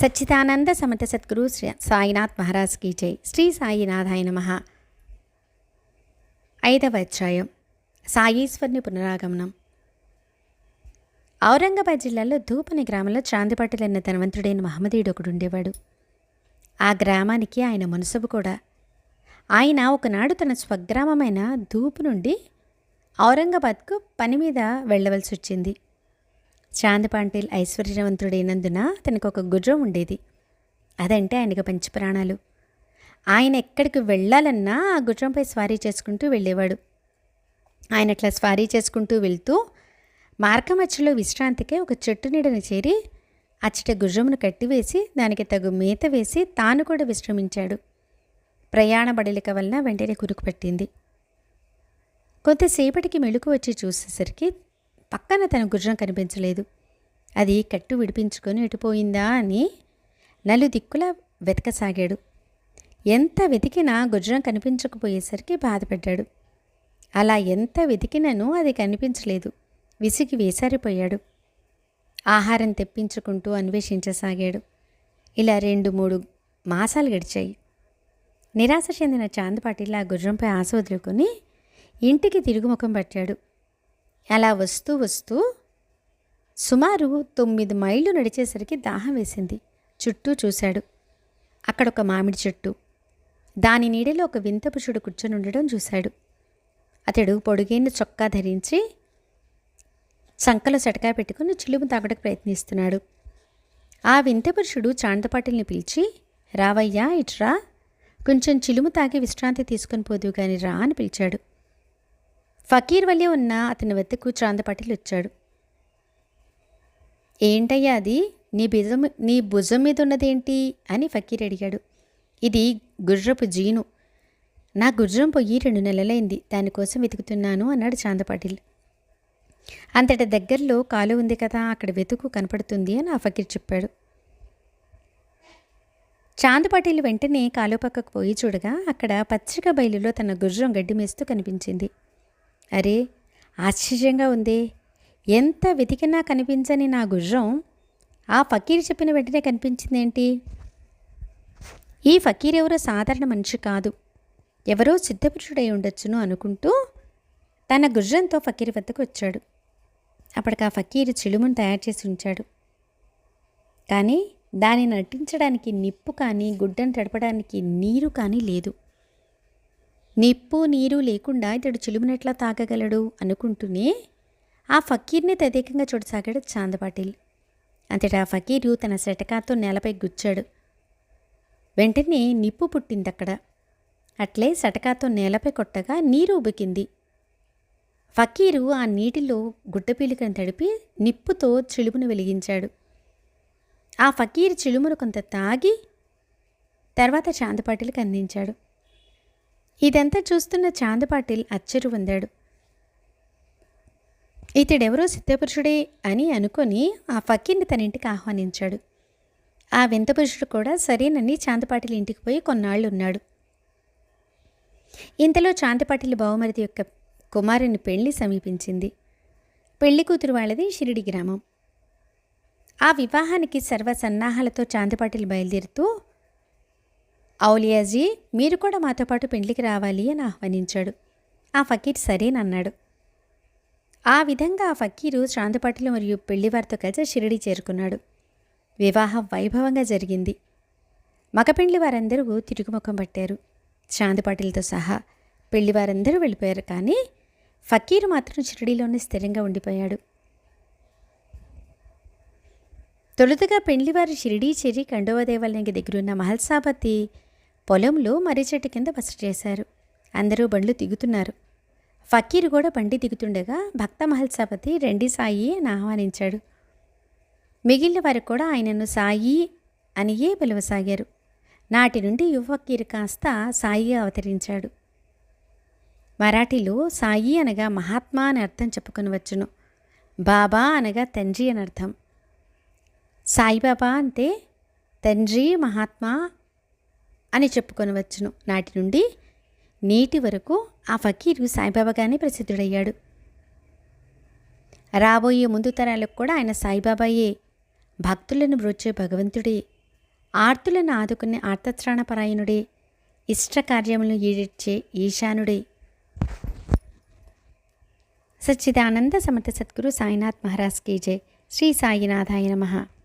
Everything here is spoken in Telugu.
సచ్చిదానంద సమత సద్గురు శ్రీ సాయినాథ్ మహారాజ్ కీ జై. శ్రీ సాయినాథాయ నమ. ఐదవ అధ్యాయం. సాయీశ్వర్ని పునరాగమనం. ఔరంగాబాద్ జిల్లాలో ధూపని గ్రామంలో చాందిపాటిల్ అన్న ధనవంతుడైన మహమ్మదీయుడు ఒకడు ఉండేవాడు. ఆ గ్రామానికి ఆయన మనసుబు కూడా. ఆయన ఒకనాడు తన స్వగ్రామమైన ధూపు నుండి ఔరంగాబాద్కు పని మీద వెళ్ళవలసి వచ్చింది. చాందపాంటిల్ ఐశ్వర్యవంతుడైనందున తనకు ఒక గుర్రం ఉండేది. అదంటే ఆయనకు పంచప్రాణాలు ఆయన ఎక్కడికి వెళ్ళాలన్నా ఆ గుర్రంపై స్వారీ చేసుకుంటూ వెళ్ళేవాడు. ఆయన అట్లా స్వారీ చేసుకుంటూ వెళ్తూ మార్గమధ్యలో విశ్రాంతికి ఒక చెట్టు నీడను చేరి అచ్చట గుర్రమును కట్టివేసి దానికి తగు మేత వేసి తాను కూడా విశ్రమించాడు. ప్రయాణ బడలిక వలన వెంటనే కురుకు పట్టింది. కొంతసేపటికి మెళుకు వచ్చి చూసేసరికి పక్కన తన గుర్రం కనిపించలేదు. అది కట్టు విడిపించుకొని ఎటుపోయిందా అని నలుదిక్కులా వెతకసాగాడు. ఎంత వెతికినా గుజ్రం కనిపించకపోయేసరికి బాధపడ్డాడు. అలా ఎంత వెతికినను అది కనిపించలేదు. విసిగి వేసారిపోయాడు. ఆహారం తెప్పించుకుంటూ అన్వేషించసాగాడు. ఇలా రెండు మూడు మాసాలు గడిచాయి. నిరాశ చెందిన చాందపాటిలా ఆ ఆశ వదులుకొని ఇంటికి తిరుగుముఖం పట్టాడు. అలా వస్తూ వస్తూ సుమారు తొమ్మిది మైళ్ళు నడిచేసరికి దాహం వేసింది. చుట్టూ చూశాడు. అక్కడ ఒక మామిడి చెట్టు. దాని నీడలో ఒక వింత పురుషుడు కూర్చొని ఉండడం చూశాడు. అతడు పొడుగైన చొక్కా ధరించి సంకలో సటకా పెట్టుకుని చిలుము తాగడానికి ప్రయత్నిస్తున్నాడు. ఆ వింత పురుషుడు చాందపాటిల్ని పిలిచి రావయ్యా ఇట్రా కొంచెం చిలుము తాగి విశ్రాంతి తీసుకొని పోదు కానీ రా అని పిలిచాడు. ఫకీర్ వల్లే ఉన్న అతని వెతుకు చాందపాటిల్ వచ్చాడు. ఏంటయ్యా అది? నీ భుజం నీ భుజం మీద ఉన్నదేంటి? అని ఫకీర్ అడిగాడు. ఇది గుర్రపు జీను. నా గుర్రం పొయ్యి రెండు నెలలైంది. దానికోసం వెతుకుతున్నాను అన్నాడు చాందపాటిల్ అంతటి దగ్గరలో కాలు ఉంది కదా అక్కడ వెతుకు కనపడుతుంది అని ఆ ఫకీర్ చెప్పాడు. చాందపాటిల్ వెంటనే కాలు పక్కకు పోయి చూడగా అక్కడ పచ్చిక బయలులో తన గుర్రం గడ్డి మేస్తూ కనిపించింది. అరే ఆశ్చర్యంగా ఉంది. ఎంత వెతికినా కనిపించని నా గుర్రం ఆ ఫకీర్ చెప్పిన వెంటనే కనిపించిందేంటి? ఈ ఫకీర్ ఎవరో సాధారణ మనిషి కాదు. ఎవరో సిద్ధపురుషుడై ఉండొచ్చును అనుకుంటూ తన గుర్రంతో ఫకీర్ వద్దకు వచ్చాడు. అప్పటికి ఆ ఫకీర్ చిలుమును తయారు చేసి ఉంచాడు. కానీ దాన్ని నటించడానికి నిప్పు కానీ గుడ్డను తడపడానికి నీరు కానీ లేదు. నిప్పు నీరు లేకుండా ఇతడు చిలుమునెట్లా తాగగలడు అనుకుంటూనే ఆ ఫకీర్ని తదేకంగా చూడసాగాడు చాందపాటిల్. అంతటా ఆ ఫకీరు తన శటకాతో నేలపై గుచ్చాడు. వెంటనే నిప్పు పుట్టింది అక్కడ అట్లే సటకాతో నేలపై కొట్టగా నీరు ఉబికింది. ఫకీరు ఆ నీటిలో గుడ్డపీలికను తడిపి నిప్పుతో చిలుమును వెలిగించాడు. ఆ ఫకీర్ చిలుమును కొంత తాగి తర్వాత చాందపాటిలకు అందించాడు. ఇదంతా చూస్తున్న చాందపాటిల్ అచ్చరు పొందాడు ఇతడెవరో సిద్ధపురుషుడే అని అనుకొని ఆ ఫకీర్ని తన ఇంటికి ఆహ్వానించాడు. ఆ వింత పురుషుడు కూడా సరేనని చాందపాటిల్ ఇంటికి పోయి కొన్నాళ్ళు ఉన్నాడు ఇంతలో చాందపాటిల్ బావమరిది యొక్క కుమారుని పెళ్ళి సమీపించింది. పెళ్ళి కూతురు వాళ్ళది షిరిడి గ్రామం. ఆ వివాహానికి సర్వ సన్నాహాలతో చాందపాటిల్ బయలుదేరుతూ ఔలియాజీ మీరు కూడా మాతో పాటు పెండ్లికి రావాలి అని ఆహ్వానించాడు. ఆ ఫకీర్ సరేనన్నాడు ఆ విధంగా ఆ ఫకీరు చాందపాటిలు మరియు పెళ్ళివారితో కలిసి షిరిడి చేరుకున్నాడు. వివాహం వైభవంగా జరిగింది. మగపెండ్లి వారందరూ తిరుగుముఖం పట్టారు. చాందపాటిలతో సహా పెళ్ళి వారందరూ వెళ్ళిపోయారు కానీ ఫకీరు మాత్రం షిరిడీలోనే స్థిరంగా ఉండిపోయాడు. తొలుతగా పెండ్లివారి షిరిడీ చేరి కండోవ దేవాలయానికి దగ్గరున్న మహల్సాపతి పొలంలో మర్రి చెట్టు కింద బస చేశారు. అందరూ బండ్లు దిగుతున్నారు ఫకీర్ కూడా బండి దిగుతుండగా భక్త మహల్సపతి రెండి సాయి అని ఆహ్వానించాడు. మిగిలిన వారు కూడా ఆయనను సాయి అనియే పిలవసాగారు. నాటి నుండి యువ ఫకీర్ కాస్త సాయిగా అవతరించాడు. మరాఠీలో సాయి అనగా మహాత్మా అని అర్థం చెప్పుకొని వచ్చును. బాబా అనగా తండ్రి అని అర్థం. సాయిబాబా అంటే తండ్రి మహాత్మా అని చెప్పుకొని వచ్చును. నాటి నుండి నేటి వరకు ఆ ఫకీరు సాయిబాబాగానే ప్రసిద్ధుడయ్యాడు. రాబోయే ముందు తరాలకు కూడా ఆయన సాయిబాబాయే. భక్తులను బ్రోచే భగవంతుడే. ఆర్తులను ఆదుకునే ఆర్తత్రాణపరాయణుడే ఇష్టకార్యములను ఈడిచ్చే ఈశానుడే. సచ్చిదానంద సమర్థ సద్గురు సాయినాథ్ మహారాజ్ కీ జై. శ్రీ సాయినాథాయ నమః.